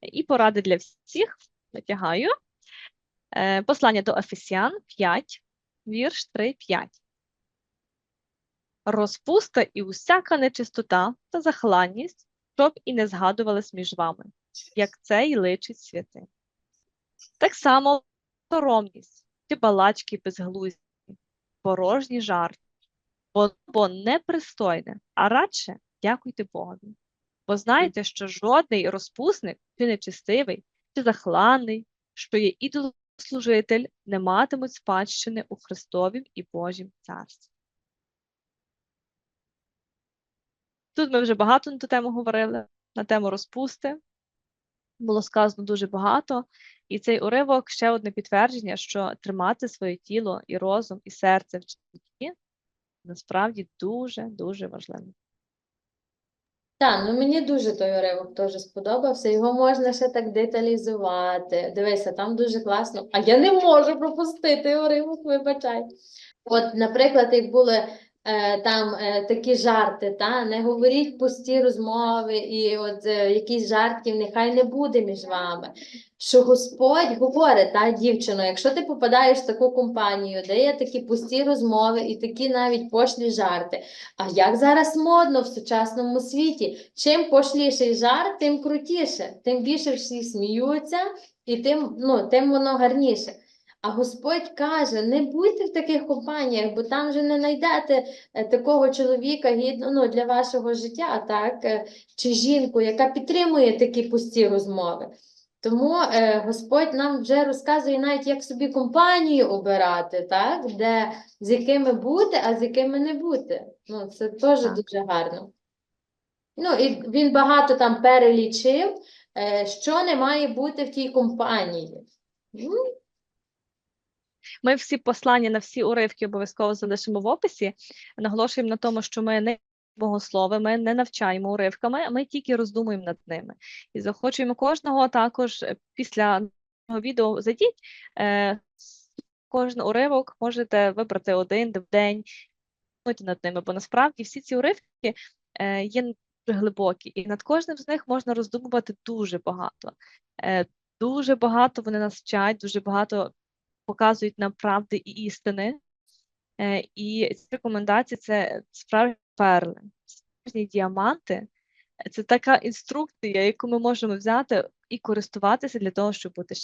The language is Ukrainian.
І поради для всіх натягаю. Е, Послання до Ефесян 5, вірш 3, 5. Розпуста і усяка нечистота та захланність, щоб і не згадувалась між вами, як це й личить святим. Так само соромність, чи балачки безглузді, порожні жарти, бо непристойне, а радше дякуйте Богові. Бо знаєте, що жодний розпусник, чи нечистивий, чи захланний, що є ідолослужитель, не матимуть спадщини у Христовім і Божім царстві. Тут ми вже багато на ту тему говорили, на тему розпусти. Було сказано дуже багато, і цей уривок ще одне підтвердження, що тримати своє тіло і розум, і серце в чистоті насправді дуже-дуже важливо. Так, ну мені дуже той уривок теж сподобався. Його можна ще так деталізувати. Дивися, там дуже класно. А я не можу пропустити уривок, вибачай. От, наприклад, як були там е, такі жарти, та не говоріть пусті розмови, і от е, якісь жартів нехай не буде між вами. Що Господь говорить, та дівчино, якщо ти попадаєш в таку компанію, де є такі пусті розмови і такі навіть пошлі жарти. А як зараз модно в сучасному світі? Чим пошліший жарт, тим крутіше, тим більше всі сміються, і тим, ну, тим воно гарніше. А Господь каже: не будьте в таких компаніях, бо там же не знайдете е, такого чоловіка гідно ну, для вашого життя, так? е, чи жінку, яка підтримує такі пусті розмови. Тому е, Господь нам вже розказує навіть, як собі компанію обирати, так? де з якими бути, а з якими не бути. Ну, це теж Так. дуже гарно. Ну, і він багато там перелічив, е, що не має бути в тій компанії. Ми всі послання на всі уривки обов'язково залишимо в описі. Наголошуємо на тому, що ми не богослови, ми не навчаємо уривками, ми тільки роздумуємо над ними. І захочуємо кожного також е, після цього відео зайдіть. Е, кожен уривок можете вибрати один в день, над ними, бо насправді всі ці уривки е, є дуже глибокі, і над кожним з них можна роздумувати дуже багато. Дуже багато вони нас вчать, дуже багато показують нам правди і істини. Е, І ці рекомендації це справжні перли, справжні діаманти. Це така інструкція, яку ми можемо взяти і користуватися для того, щоб бути